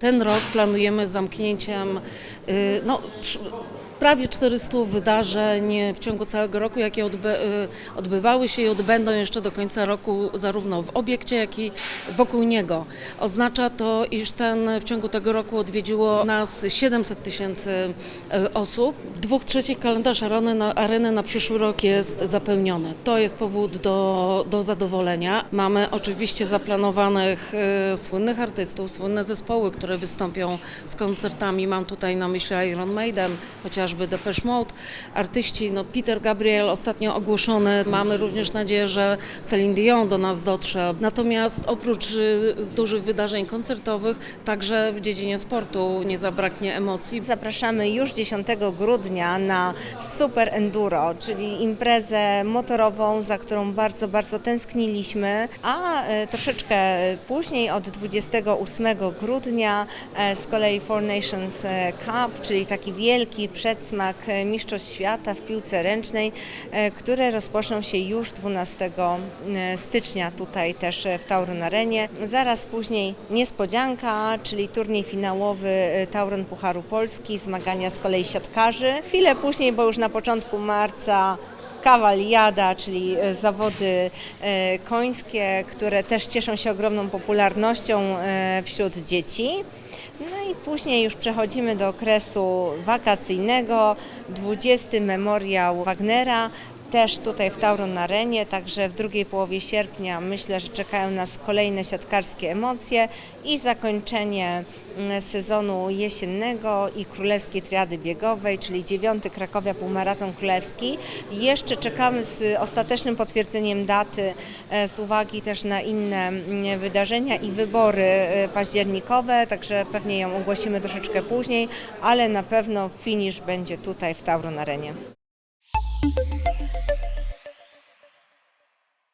Ten rok planujemy zamknięciem y, no, prawie 400 wydarzeń w ciągu całego roku, jakie odby- y, odbywały się i odbędą jeszcze do końca roku zarówno w obiekcie, jak i wokół niego. Oznacza to, iż ten w ciągu tego roku odwiedziło nas 700 tysięcy y, osób. W dwóch trzecich kalendarz areny na, areny na przyszły rok jest zapełniony. To jest powód do, do zadowolenia. Mamy oczywiście zaplanowanych y, słynnych artystów, słynne zespoły, które wystąpią z koncertami. Mam tutaj na myśli Iron Maiden, chociażby Depeche Mode. Artyści, no Peter Gabriel ostatnio ogłoszony. Mamy również nadzieję, że Celine Dion do nas dotrze. Natomiast oprócz y, dużych wydarzeń koncertowych, także w dziedzinie sportu nie zabraknie emocji. Zapraszamy już 10 grudnia na Super Enduro, czyli imprezę motorową, za którą bardzo, bardzo tęskniliśmy. A e, troszeczkę później, od 28 grudnia, e, z kolei Four Nations e, Cup, czyli taki wielki przedsmak e, Mistrzostw Świata w piłce ręcznej, e, które rozpoczną się już 12 stycznia tutaj też e, w Tauron Arenie. Zaraz później niespodzianka, czyli turniej finałowy e, Tauron Pucharu Polski, zmagania z kolei siatkarzy. Chwilę później, bo już na początku marca kawaliada, czyli e, zawody e, końskie, które też cieszą się ogromną popularnością e, wśród dzieci. No i później już przechodzimy do okresu wakacyjnego, 20 memoriał Wagnera, też tutaj w Tauron Arenie, także w drugiej połowie sierpnia myślę, że czekają nas kolejne siatkarskie emocje i zakończenie mm, sezonu jesiennego i królewskiej triady biegowej, czyli dziewiąty Krakowia Półmaraton Królewski. Jeszcze czekamy z ostatecznym potwierdzeniem daty e, z uwagi też na inne mm, wydarzenia i wybory e, październikowe, także pewnie ją ogłosimy troszeczkę później, ale na pewno finisz będzie tutaj w Tauron Arenie.